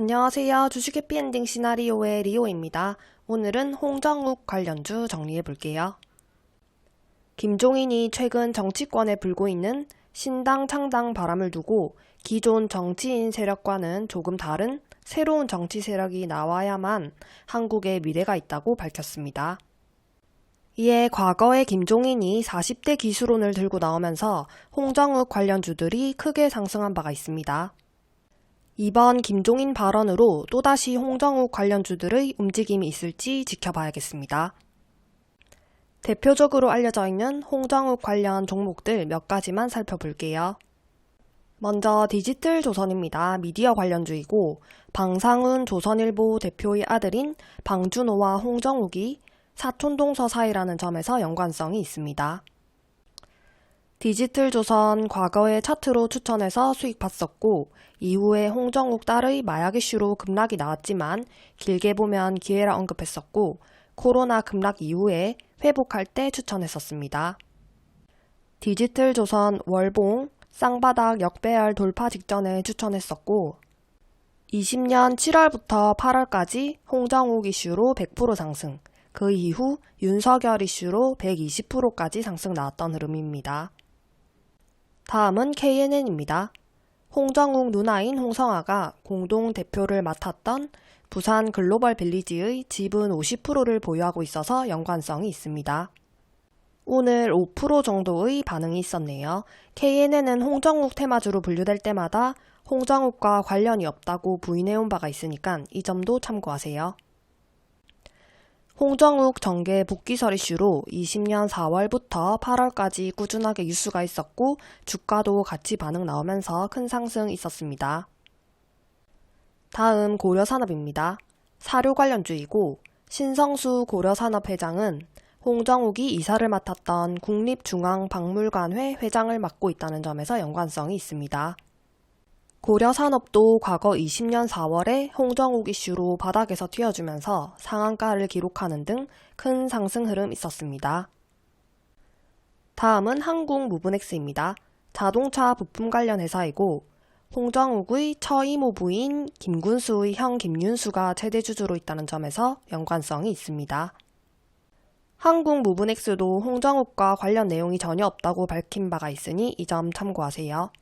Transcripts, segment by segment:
안녕하세요. 주식 해피엔딩 시나리오의 리오입니다. 오늘은 홍정욱 관련주 정리해 볼게요. 김종인이 최근 정치권에 불고 있는 신당 창당 바람을 두고 기존 정치인 세력과는 조금 다른 새로운 정치 세력이 나와야만 한국의 미래가 있다고 밝혔습니다. 이에 과거에 김종인이 40대 기수론을 들고 나오면서 홍정욱 관련주들이 크게 상승한 바가 있습니다. 이번 김종인 발언으로 또다시 홍정욱 관련주들의 움직임이 있을지 지켜봐야겠습니다. 대표적으로 알려져 있는 홍정욱 관련 종목들 몇 가지만 살펴볼게요. 먼저 디지털 조선입니다. 미디어 관련주이고 방상훈 조선일보 대표의 아들인 방준호와 홍정욱이 사촌동서 사이라는 점에서 연관성이 있습니다. 디지털 조선 과거에 차트로 추천해서 수익 봤었고 이후에 홍정욱 딸의 마약 이슈로 급락이 나왔지만 길게 보면 기회라 언급했었고 코로나 급락 이후에 회복할 때 추천했었습니다. 디지털 조선 월봉 쌍바닥 역배열 돌파 직전에 추천했었고 20년 7월부터 8월까지 홍정욱 이슈로 100% 상승, 그 이후 윤석열 이슈로 120%까지 상승 나왔던 흐름입니다. 다음은 KNN입니다. 홍정욱 누나인 홍성아가 공동 대표를 맡았던 부산 글로벌 빌리지의 지분 50%를 보유하고 있어서 연관성이 있습니다. 오늘 5% 정도의 반응이 있었네요. KNN은 홍정욱 테마주로 분류될 때마다 홍정욱과 관련이 없다고 부인해온 바가 있으니까 이 점도 참고하세요. 홍정욱 정계 복귀설 이슈로 20년 4월부터 8월까지 꾸준하게 뉴스가 있었고 주가도 같이 반응 나오면서 큰 상승 있었습니다. 다음 고려산업입니다. 사료 관련주이고 신성수 고려산업 회장은 홍정욱이 이사를 맡았던 국립중앙박물관회 회장을 맡고 있다는 점에서 연관성이 있습니다. 고려산업도 과거 20년 4월에 홍정욱 이슈로 바닥에서 튀어주면서 상한가를 기록하는 등 큰 상승 흐름 있었습니다. 다음은 한국 무브넥스입니다. 자동차 부품 관련 회사이고 홍정욱의 처이모 부인 김군수의 형 김윤수가 최대 주주로 있다는 점에서 연관성이 있습니다. 한국 무브넥스도 홍정욱과 관련 내용이 전혀 없다고 밝힌 바가 있으니 이 점 참고하세요.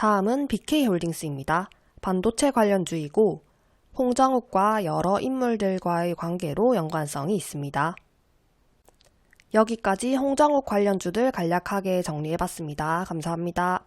다음은 BK홀딩스입니다. 반도체 관련주이고 홍정욱과 여러 인물들과의 관계로 연관성이 있습니다. 여기까지 홍정욱 관련주들 간략하게 정리해봤습니다. 감사합니다.